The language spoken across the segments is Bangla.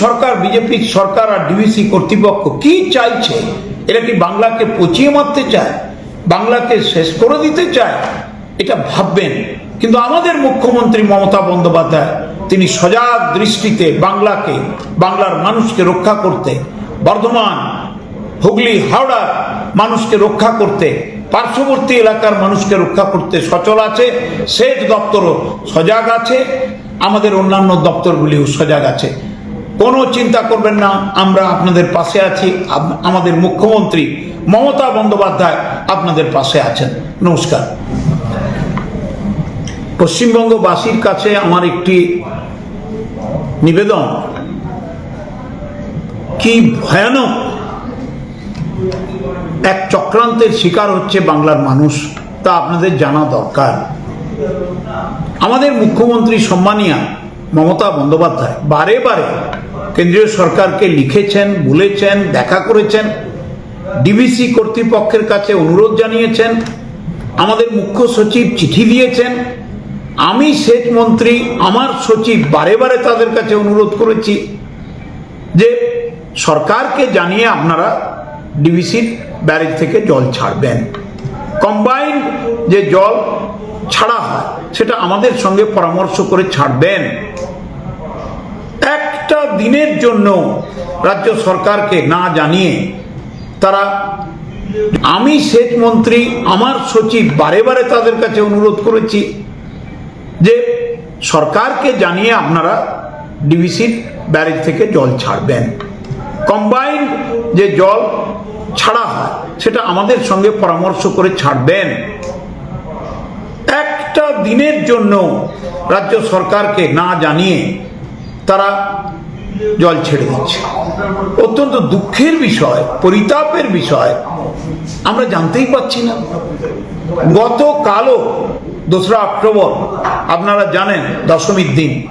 সরকার, বিজেপি সরকার আর ডিভিসি কর্তৃপক্ষ কি চাইছে? এরা কি বাংলাকে পচিয়ে মারতে চায়? বাংলাকে শেষ করে দিতে চায়? এটা ভাববেন। কিন্তু আমাদের মুখ্যমন্ত্রী মমতা বন্দ্যোপাধ্যায়, তিনি সজাগ দৃষ্টিতে বাংলাকে, বাংলার মানুষকে রক্ষা করতে, বর্ধমান, হুগলি, হাওড়া মানুষকে রক্ষা করতে, পার্শ্ববর্তী এলাকার মানুষকে রক্ষা করতে সচল আছে, সেচ দপ্তরও সজাগ আছে, আমাদের অন্যান্য দপ্তরগুলিও সজাগ আছে। কোনো চিন্তা করবেন না, আমরা আপনাদের পাশে আছি। আমাদের মুখ্যমন্ত্রী মমতা বন্দ্যোপাধ্যায় আপনাদের পাশে আছেন। নমস্কার। পশ্চিমবঙ্গবাসীর কাছে আমার একটি নিবেদন। কি ভয়ানক এক চক্রান্তের শিকার হচ্ছে বাংলার মানুষ, তা আপনাদের জানা দরকার। আমাদের মুখ্যমন্ত্রী সম্মানিয়া মমতা বন্দ্যোপাধ্যায় বারে বারে কেন্দ্রীয় সরকারকে লিখেছেন, বলেছেন, দেখা করেছেন ডিবিসি কর্তৃপক্ষের কাছে অনুরোধ জানিয়েছেন, আমাদের মুখ্য সচিব চিঠি দিয়েছেন, আমি সেচ মন্ত্রী, আমার সচিব বারে বারে তাদের কাছে অনুরোধ করেছি যে সরকারকে জানিয়ে আপনারা ডিবিসির ব্যারেজ থেকে জল ছাড়বেন। কম্বাইন্ড যে জল ছাড়া হয়, সেটা আমাদের সঙ্গে পরামর্শ করে ছাড়বেন। দিনের জন্য রাজ্য সরকারকে না জানিয়ে তারা আমি সেচ মন্ত্রী, আমার সচিব বারে বারে তাদের কাছে অনুরোধ করেছি যে সরকারকে জানিয়ে আপনারা ডিভিসির ব্যারেজ থেকে জল ছাড়বেন। কম্বাইন্ড যে জল ছাড়া হয়, সেটা আমাদের সঙ্গে পরামর্শ করে ছাড়বেন। একটা দিনের জন্য রাজ্য সরকারকে না জানিয়ে তারা জল ছেড়ে দিচ্ছে। অত্যন্ত দুঃখের বিষয়, পরিতাপের বিষয়। আমরা জানতেই পাচ্ছি না। গতকালও দোসরা অক্টোবর, আপনারা জানেন দশমীর দিন।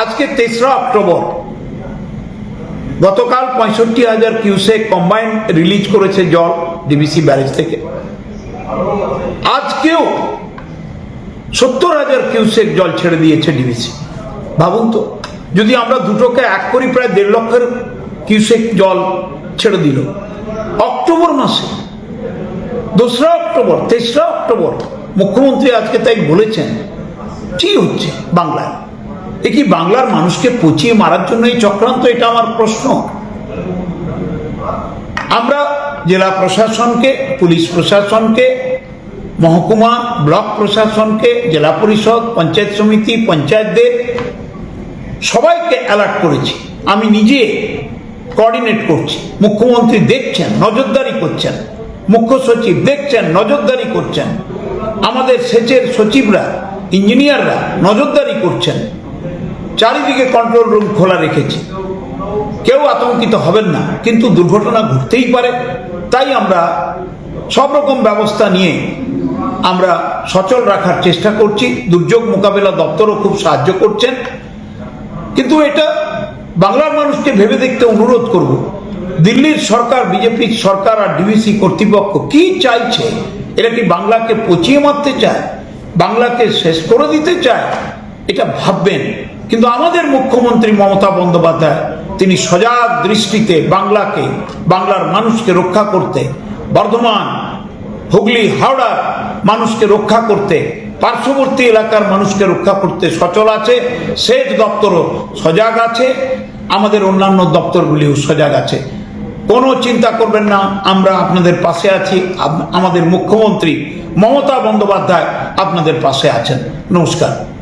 আজকে তেসরা অক্টোবর। গতকাল পঁয়ষট্টি হাজার কিউসেক কম্বাইন রিলিজ করেছে জল ডিবিসি ব্যারেজ থেকে। আজকেও সত্তর হাজার কিউসেক জল ছেড়ে দিয়েছে ডিবিসি। ভাবুন তো। যদি আমরা দুটোকে এক করি, প্রায় দেড় লক্ষের কিউসেক জল ছেড়ে দিল। অক্টোবর মাসে, দোসরা অক্টোবর, তেসরা অক্টোবর, মুখ্যমন্ত্রী আজকে তাই বলেছেন, কি হচ্ছে বাংলায়? এ কি বাংলার মানুষকে পচিয়ে মারার জন্য এই চক্রান্ত? এটা আমার প্রশ্ন। আমরা জেলা প্রশাসনকে, পুলিশ প্রশাসনকে, মহকুমা ব্লক প্রশাসনকে, জেলা পরিষদ, পঞ্চায়েত সমিতি, পঞ্চায়েতদের সবাইকে অ্যালার্ট করেছি। আমি নিজে কোঅর্ডিনেট করছি। মুখ্যমন্ত্রী দেখছেন, নজরদারি করছেন। মুখ্য সচিব দেখছেন, নজরদারি করছেন। আমাদের সেচের সচিবরা, ইঞ্জিনিয়াররা নজরদারি করছেন। চারিদিকে কন্ট্রোল রুম খোলা রেখেছি। কেউ আতঙ্কিত হবেন না, কিন্তু দুর্ঘটনা ঘটতেই পারে। তাই আমরা সব রকম ব্যবস্থা নিয়ে আমরা সচল রাখার চেষ্টা করছি। দুর্যোগ মোকাবেলা দপ্তরও খুব সাহায্য করছেন। কিন্তু এটা বাংলার মানুষকে ভেবে দেখতে অনুরোধ করব, দিল্লির সরকার, বিজেপির সরকার আর ডিভিসি কর্তৃপক্ষ কি চাইছে, এরা কি বাংলাকে পচিয়ে মারতে চায়, বাংলাকে শেষ করে দিতে চায়, এটা ভাববেন। কিন্তু আমাদের মুখ্যমন্ত্রী মমতা বন্দ্যোপাধ্যায়, তিনি সজাগ দৃষ্টিতে বাংলাকে, বাংলার মানুষকে রক্ষা করতে, বর্ধমান, হুগলি, হাওড়ার মানুষকে রক্ষা করতে পার্শ্ববর্তী এলাকার মানুষকে রক্ষা করতে সচল আছে, সেচ দপ্তরও সজাগ আছে, আমাদের অন্যান্য দপ্তরগুলিও সজাগ আছে। কোনো চিন্তা করবেন না, আমরা আপনাদের পাশে আছি আমাদের মুখ্যমন্ত্রী মমতা বন্দ্যোপাধ্যায় আপনাদের পাশে আছেন। নমস্কার।